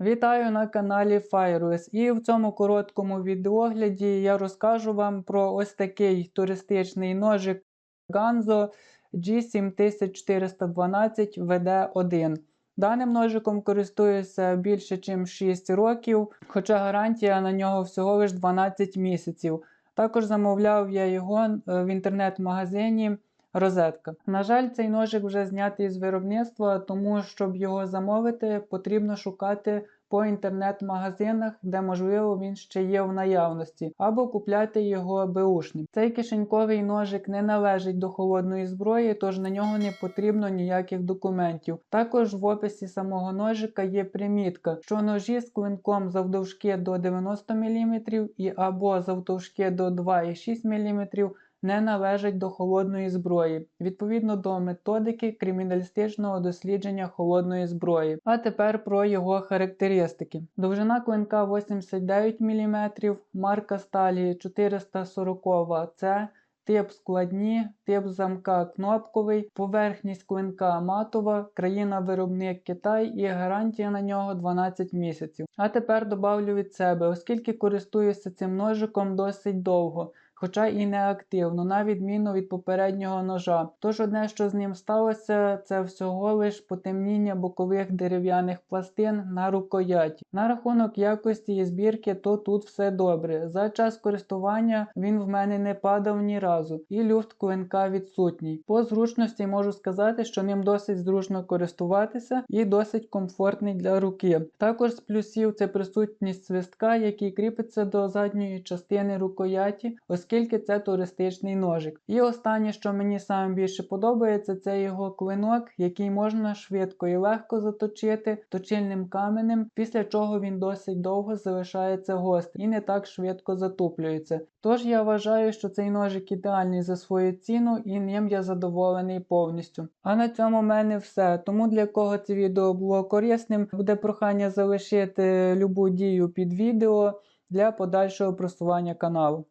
Вітаю на каналі Firewise і в цьому короткому відеогляді я розкажу вам про ось такий туристичний ножик Ganzo G7412 VD1. Даним ножиком користуюся більше ніж 6 років, хоча гарантія на нього всього лиш 12 місяців. Також замовляв я його е, в інтернет-магазині Розетка. На жаль, цей ножик вже знятий з виробництва, тому щоб його замовити, потрібно шукати по інтернет-магазинах, де можливо він ще є в наявності, або купляти його беушним. Цей кишеньковий ножик не належить до холодної зброї, тож на нього не потрібно ніяких документів. Також в описі самого ножика є примітка, що ножі з клинком завдовжки до 90 мм і або завдовжки до 2,6 мм не належать до холодної зброї, відповідно до методики криміналістичного дослідження холодної зброї. А тепер про його характеристики. Довжина клинка 89 мм, марка сталі 440 С. Тип складні, тип замка кнопковий, поверхність клинка матова, країна-виробник Китай і гарантія на нього 12 місяців. А тепер добавлю від себе, оскільки користуюся цим ножиком досить довго хоча і не активно, на відміну від попереднього ножа. Тож одне, що з ним сталося, це всього лиш потемніння бокових дерев'яних пластин на рукояті. На рахунок якості і збірки, то тут все добре. За час користування він в мене не падав ні разу, і люфт клинка відсутній. По зручності можу сказати, що ним досить зручно користуватися і досить комфортний для руки. Також з плюсів це присутність свистка, який кріпиться до задньої частини рукояті оскільки це туристичний ножик. І останнє, що мені саме більше подобається, це його клинок, який можна швидко і легко заточити точильним каменем, після чого він досить довго залишається гострий і не так швидко затуплюється. Тож я вважаю, що цей ножик ідеальний за свою ціну і ним я задоволений повністю. А на цьому в мене все. Тому для кого це відео було корисним, буде прохання залишити любу дію під відео для подальшого просування каналу.